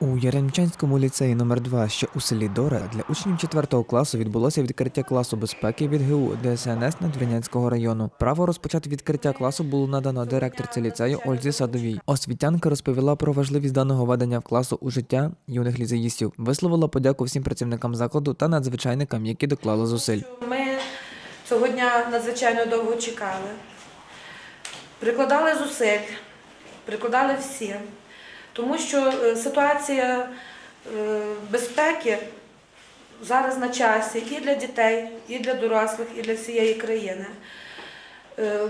У Яремчанському ліцеї номер 2 що у селі Дора, для учнів 4 класу відбулося відкриття класу безпеки від ГУ ДСНС Надвірнянського району. Право розпочати відкриття класу було надано директорці ліцею Ользі Садовій. Освітянка розповіла про важливість даного ведення в класу у життя юних ліцеїстів, висловила подяку всім працівникам закладу та надзвичайникам, які доклали зусиль. Ми цього дня надзвичайно довго чекали. Прикладали зусиль, прикладали всі, тому що е, ситуація е, безпеки зараз на часі і для дітей, і для дорослих, і для всієї країни. Е,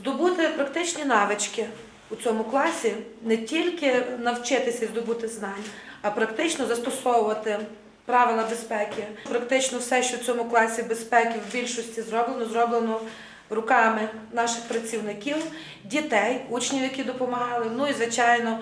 Здобути практичні навички у цьому класі не тільки навчитися здобути знань, а практично застосовувати правила безпеки. Практично все, що в цьому класі безпеки в більшості зроблено, зроблено руками наших працівників, дітей, учнів, які допомагали. Ну і звичайно,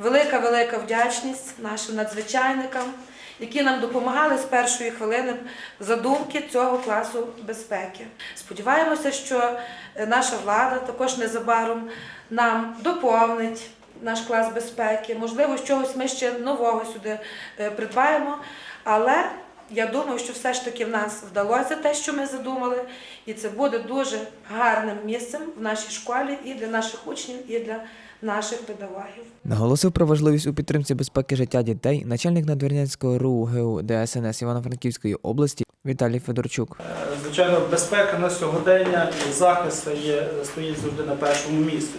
велика велика вдячність нашим надзвичайникам, які нам допомагали з першої хвилини задумки цього класу безпеки. Сподіваємося, що наша влада також незабаром нам доповнить наш клас безпеки. Можливо, чогось ми ще нового сюди е, придбаємо, але я думаю, що все ж таки в нас вдалося те, що ми задумали, і це буде дуже гарним місцем в нашій школі і для наших учнів, і для наших педагогів. Наголосив про важливість у підтримці безпеки життя дітей начальник Надвірнянського РУ ГУ ДСНС Івано-Франківської області Віталій Федорчук. Звичайно, безпека на сьогодення і захист є, стоїть завжди на першому місці.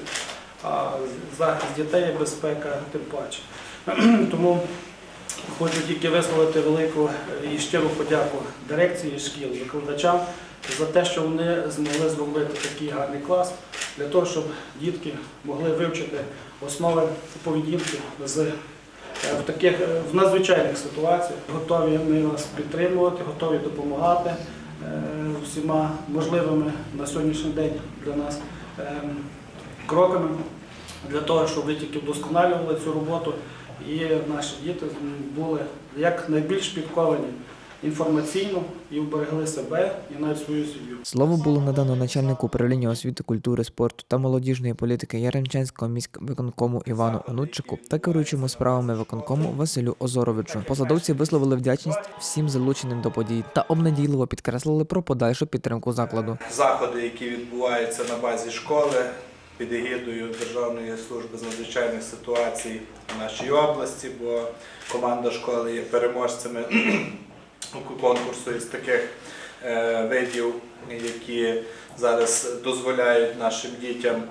А захист дітей і безпека тим паче. Тому хочу тільки висловити велику і щиру подяку дирекції шкіл, викладачам за те, що вони змогли зробити такий гарний клас для того, щоб дітки могли вивчити основи поведінки з е, в таких е, в надзвичайних ситуаціях. Готові ми вас підтримувати, готові допомагати е, всіма можливими на сьогоднішній день для нас е, кроками для того, щоб ви тільки вдосконалювали цю роботу і наші діти були як найбільш підковані інформаційно і вберегли себе і навіть свою сім'ю. Слово було надано начальнику управління освіти, культури, спорту та молодіжної політики Яремчанського міськвиконкому Івану Онучику та керуючому справами виконкому Василю Озоровичу. Посадовці висловили вдячність всім залученим до подій та обнадійливо підкреслили про подальшу підтримку закладу. заходи, які відбуваються на базі школи під егідою Державної служби з надзвичайних ситуацій в нашій області, бо команда школи є переможцями конкурсу із таких е, видів, які зараз дозволяють нашим дітям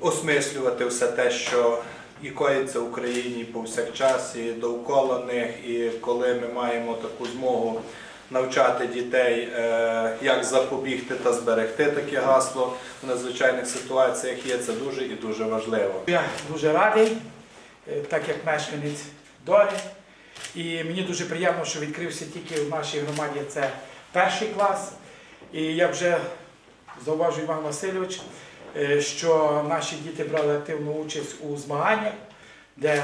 осмислювати все те, що і коїться в Україні повсякчас, і довкола них, і коли ми маємо таку змогу навчати дітей, е, як запобігти та зберегти таке гасло в надзвичайних ситуаціях є, це дуже і дуже важливо. Я дуже радий, е, так як мешканець Дорі. І мені дуже приємно, що відкрився тільки в нашій громаді це перший клас. І я вже зауважу Іван Васильович, е, що наші діти брали активну участь у змаганнях, де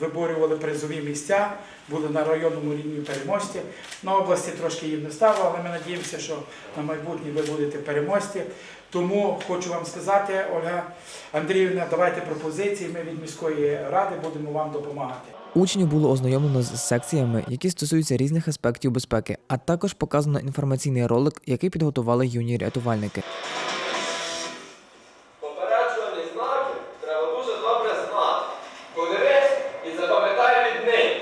виборювали призові місця, були на районному рівні переможці. На області трошки їм не стало, але ми надіємося, що на майбутнє ви будете переможці. Тому хочу вам сказати, Ольга Андріївна, давайте пропозиції. Ми від міської ради будемо вам допомагати. Учнів було ознайомлено з секціями, які стосуються різних аспектів безпеки, а також показано інформаційний ролик, який підготували юні рятувальники. Попереджувальні знаки треба дуже добре знати. Подивись і запам'ятай від них.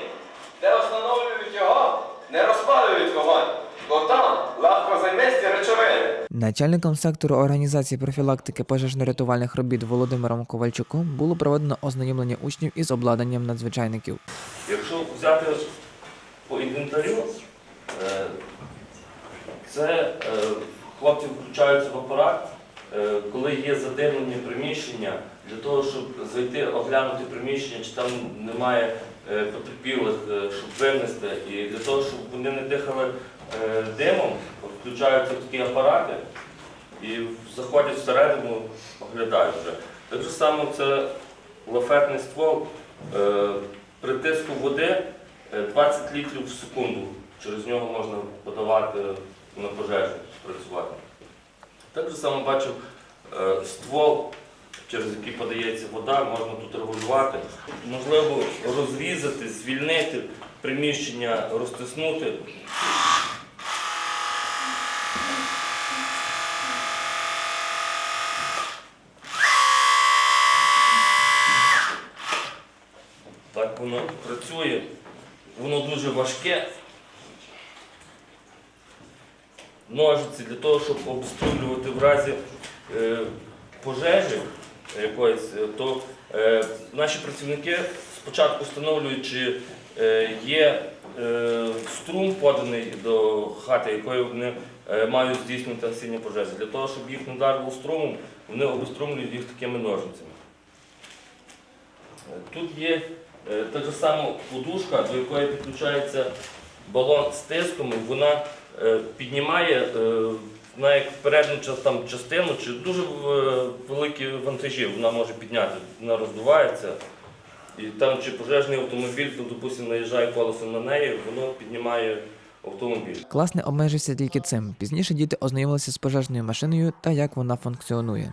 Де встановлюють його, не розпалюють вогонь, бо там легко займисті речовини. Начальником сектору організації профілактики пожежно-рятувальних робіт Володимиром Ковальчуком було проведено ознайомлення учнів із обладнанням надзвичайників. Якщо взяти по інвентарю, е, це е, хлопці включаються в апарат, е, коли є задимлені приміщення, для того, щоб зайти, оглянути приміщення, чи там немає потерпілих, щоб винести. І для того, щоб вони не дихали димом, включаються такі апарати і заходять всередину, оглядають вже. Так же само це лафетний ствол. Е, При тиску води е, 20 літрів в секунду. Через нього можна подавати на пожежу, працювати. Так же само бачив е, ствол через який подається вода, можна тут регулювати. Можливо, розрізати, звільнити приміщення, розтиснути. Так воно працює. Воно дуже важке. Ножиці для того, щоб обстрілювати в разі е, пожежі якоїсь, е, то е, наші працівники спочатку встановлюють, чи є струм поданий до хати, якої вони е, мають здійснювати гасіння пожежі. Для того, щоб їх не вдарило струмом, вони обструмлюють їх такими ножницями. Е, Тут є е, та ж сама подушка, до якої підключається балон з тиском, вона е, піднімає е, вона як передню там, частину чи дуже е, великі вантажі вона може підняти, вона роздувається. І там чи пожежний автомобіль, то, допустимо, наїжджає колесом на неї, воно піднімає автомобіль. Клас не обмежився тільки цим. Пізніше діти ознайомилися з пожежною машиною та як вона функціонує.